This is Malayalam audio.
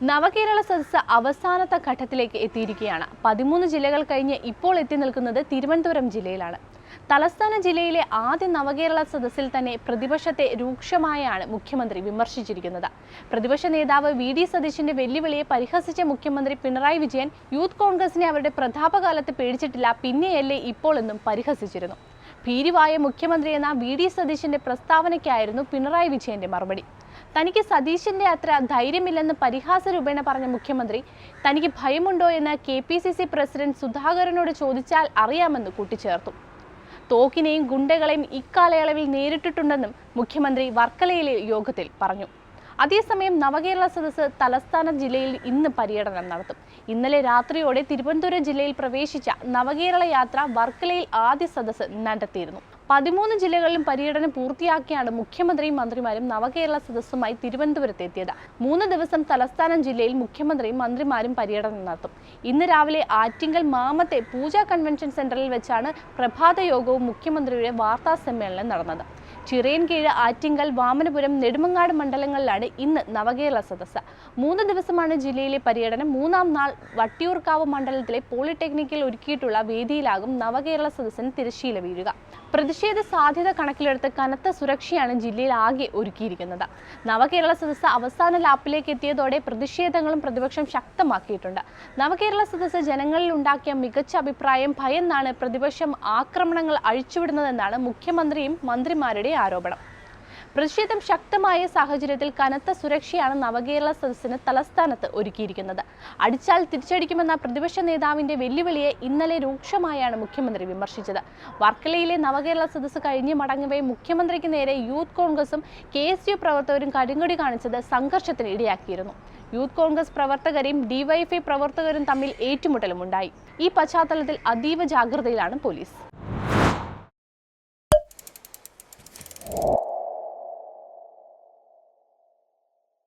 നവകേരള സദസ്സ് അവസാനത്തെ ഘട്ടത്തിലേക്ക് എത്തിയിരിക്കുകയാണ്. പതിമൂന്ന് ജില്ലകൾ കഴിഞ്ഞ് ഇപ്പോൾ എത്തി നിൽക്കുന്നത് തിരുവനന്തപുരം ജില്ലയിലാണ്. തലസ്ഥാന ജില്ലയിലെ ആദ്യ നവകേരള സദസ്സിൽ തന്നെ പ്രതിപക്ഷത്തെ രൂക്ഷമായാണ് മുഖ്യമന്ത്രി വിമർശിച്ചിരിക്കുന്നത്. പ്രതിപക്ഷ നേതാവ് വി ഡി സതീശിന്റെ വെല്ലുവിളിയെ പരിഹസിച്ച മുഖ്യമന്ത്രി പിണറായി വിജയൻ യൂത്ത് കോൺഗ്രസിനെ അവരുടെ പ്രതാപകാലത്ത് പേടിച്ചിട്ടില്ല പിന്നെയല്ലേ ഇപ്പോൾ എന്നും പരിഹസിച്ചിരുന്നു. ഭീരുവായ മുഖ്യമന്ത്രി എന്ന വി ഡി സതീശിന്റെ പ്രസ്താവനയ്ക്കായിരുന്നു പിണറായി വിജയന്റെ മറുപടി. തനിക്ക് സതീശിന്റെ അത്ര ധൈര്യമില്ലെന്ന് പരിഹാസ രൂപേണ പറഞ്ഞ മുഖ്യമന്ത്രി തനിക്ക് ഭയമുണ്ടോ എന്ന് K P C C president സുധാകരനോട് ചോദിച്ചാൽ അറിയാമെന്ന് കൂട്ടിച്ചേർത്തു. തോക്കിനെയും ഗുണ്ടകളെയും ഇക്കാലയളവിൽ നേരിട്ടിട്ടുണ്ടെന്നും മുഖ്യമന്ത്രി വർക്കലയിലെ യോഗത്തിൽ പറഞ്ഞു. അതേസമയം നവകേരള സദസ്സ് തലസ്ഥാന ജില്ലയിൽ ഇന്ന് പര്യടനം നടത്തും. ഇന്നലെ രാത്രിയോടെ തിരുവനന്തപുരം ജില്ലയിൽ പ്രവേശിച്ച നവകേരള യാത്ര വർക്കലയിൽ ആദ്യ സദസ്സ് നടത്തിയിരുന്നു. പതിമൂന്ന് ജില്ലകളിലും പര്യടനം പൂർത്തിയാക്കിയാണ് മുഖ്യമന്ത്രിയും മന്ത്രിമാരും നവകേരള സദസ്സുമായി തിരുവനന്തപുരത്ത് എത്തിയത്. മൂന്ന് ദിവസം തലസ്ഥാനം ജില്ലയിൽ മുഖ്യമന്ത്രിയും മന്ത്രിമാരും പര്യടനം നടത്തും. ഇന്ന് രാവിലെ ആറ്റിങ്കൽ മാമത്തെ പൂജ കൺവെൻഷൻ സെന്ററിൽ വെച്ചാണ് പ്രഭാത യോഗവും മുഖ്യമന്ത്രിയുടെ വാർത്താ സമ്മേളനം നടന്നത്. ചിറയൻകീഴ് ആറ്റിങ്കൽ വാമനപുരം നെടുമങ്ങാട് മണ്ഡലങ്ങളിലാണ് ഇന്ന് നവകേരള സദസ്സ്. മൂന്ന് ദിവസമാണ് ജില്ലയിലെ പര്യടനം. മൂന്നാം നാൾ വട്ടിയൂർക്കാവ് മണ്ഡലത്തിലെ പോളിടെക്നിക്കിൽ ഒരുക്കിയിട്ടുള്ള വേദിയിലാകും നവകേരള സദസ്സിന് തിരശ്ശീല വീഴുക. പ്രതിഷേധ സാധ്യത കണക്കിലെടുത്ത് കനത്ത സുരക്ഷയാണ് ജില്ലയിൽ ആകെ ഒരുക്കിയിരിക്കുന്നത്. നവകേരള സദസ്സ് അവസാന ലാപ്പിലേക്ക് എത്തിയതോടെ പ്രതിഷേധങ്ങളും പ്രതിപക്ഷം ശക്തമാക്കിയിട്ടുണ്ട്. നവകേരള സദസ്സ് ജനങ്ങളിൽ ഉണ്ടാക്കിയ മികച്ച അഭിപ്രായം ഭയന്നാണ് പ്രതിപക്ഷം ആക്രമണങ്ങൾ അഴിച്ചുവിടുന്നതെന്നാണ് മുഖ്യമന്ത്രിയും മന്ത്രിമാരുടെ ആരോപണം. പ്രതിഷേധം ശക്തമായ സാഹചര്യത്തിൽ കനത്ത സുരക്ഷയാണ് നവകേരള സദസ്സിന് തലസ്ഥാനത്ത് ഒരുക്കിയിരിക്കുന്നത്. അടിച്ചാൽ തിരിച്ചടിക്കുമെന്ന പ്രതിപക്ഷ നേതാവിന്റെ വെല്ലുവിളിയെ ഇന്നലെ രൂക്ഷമായാണ് മുഖ്യമന്ത്രി വിമർശിച്ചത്. വർക്കലയിലെ നവകേരള സദസ്സ് കഴിഞ്ഞ് മടങ്ങവേ മുഖ്യമന്ത്രിക്ക് നേരെ യൂത്ത് കോൺഗ്രസും കെ എസ് യു പ്രവർത്തകരും കരിങ്കൊടി കാണിച്ചത് സംഘർഷത്തിന് ഇടയാക്കിയിരുന്നു. യൂത്ത് കോൺഗ്രസ് പ്രവർത്തകരെയും ഡിവൈഎഫ്ഐ പ്രവർത്തകരും തമ്മിൽ ഏറ്റുമുട്ടലുമുണ്ടായി. ഈ പശ്ചാത്തലത്തിൽ അതീവ ജാഗ്രതയിലാണ് പോലീസ്.